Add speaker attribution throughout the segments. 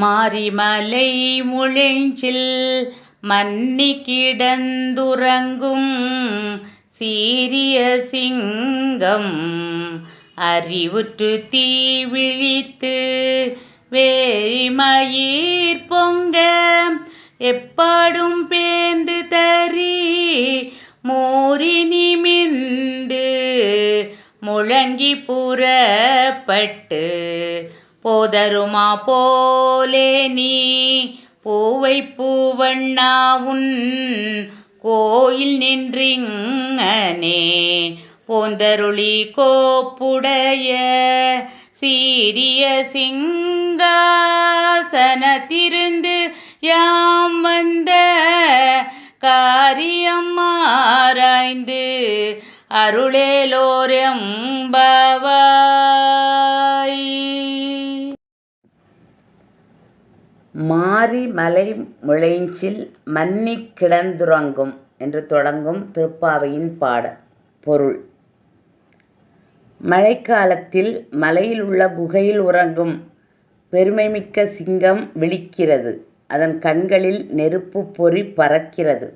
Speaker 1: மாரிமலை முழெஞ்சில் மன்னி கிடந்துறங்கும் சீரிய சிங்கம் அறிவுற்று தீ விழித்து வேரிமயிர் பொங்க எப்பாடும் பேந்து தரி மூரி மிந்து முழங்கி புறப்பட்டு போதருமா போலே நீ? பூவை பூவண்ணா உன் கோயில் நின்றிங்கனே. போந்தருளி கோப்புடைய சீரிய சிங்காசனத்திருந்து யாம் வந்த காரியம் ஆராய்ந்து அருளேலோரெம்பவாய்
Speaker 2: மாரி மலை முழைஞ்சில் மன்னிக் கிடந்துறங்கும் என்று தொடங்கும் திருப்பாவையின் பாட பொருள். மழைக்காலத்தில் மலையில் உள்ள குகையில் உறங்கும் பெருமைமிக்க சிங்கம் விழிக்கிறது. அதன் கண்களில் நெருப்புப் பொறி பறக்கிறது.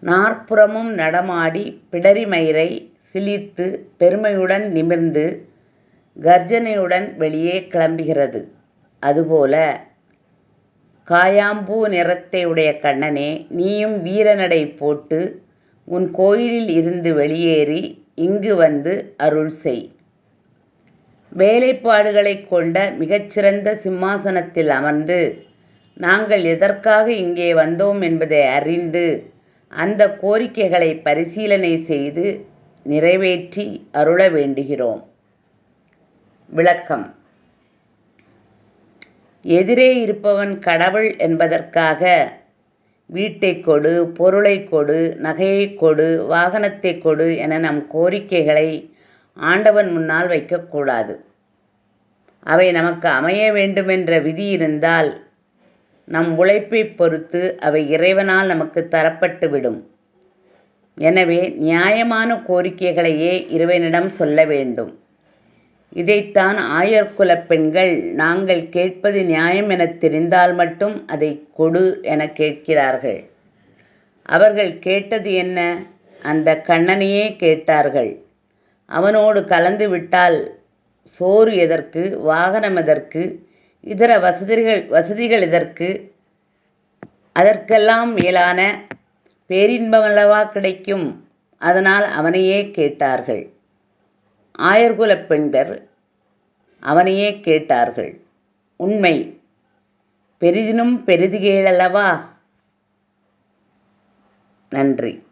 Speaker 2: நாற்புறமும் நடமாடி பிடரி மயிரை சிலிர்த்து பெருமையுடன் நிமிர்ந்து கர்ஜனையுடன் வெளியே கிளம்புகிறது. அதுபோல காயாம்பூ நிறத்தை உடைய கண்ணனே நீயும் வீரநடை போட்டு உன் கோயிலில் இருந்து வெளியேறி இங்கு வந்து அருள் செய். வேலைப்பாடுகளைக் கொண்ட மிகச்சிறந்த சிம்மாசனத்தில் அமர்ந்து நாங்கள் எதற்காக இங்கே வந்தோம் என்பதை அறிந்து அந்த கோரிக்கைகளை பரிசீலனை செய்து நிறைவேற்றி அருள வேண்டுகிறோம். விளக்கம். எதிரே இருப்பவன் கடவுள் என்பதற்காக வீட்டைக் கொடு பொருளை கொடு நகையைக் கொடு வாகனத்தைக் கொடு என நம் கோரிக்கைகளை ஆண்டவன் முன்னால் வைக்கக்கூடாது அவை நமக்கு அமைய வேண்டுமென்ற விதி இருந்தால் நம் உழைப்பை பொறுத்து அவை இறைவனால் நமக்கு தரப்பட்டு விடும். எனவே நியாயமான கோரிக்கைகளையே இறைவனிடம் சொல்ல வேண்டும். இதைத்தான் ஆயர்குலப் பெண்கள் நாங்கள் கேட்பது நியாயம் எனத் தெரிந்தால் மட்டும் அதை கொடு எனக் கேட்கிறார்கள். அவர்கள் கேட்டது என்ன? அந்த கண்ணனையே கேட்டார்கள். அவனோடு கலந்து விட்டால் சோறு எதற்கு? வாகனம் எதற்கு? இதர வசதிகள் வசதிகள் எதற்கு? அதற்கெல்லாம் மேலான பேரின்பமல்லவா கிடைக்கும்? அதனால் அவனையே கேட்டார்கள். ஆயர்குலப் பெண்கள் அவனையே கேட்டார்கள் உண்மை பெரிதினும் பெரிது கேளல்லவா நன்றி.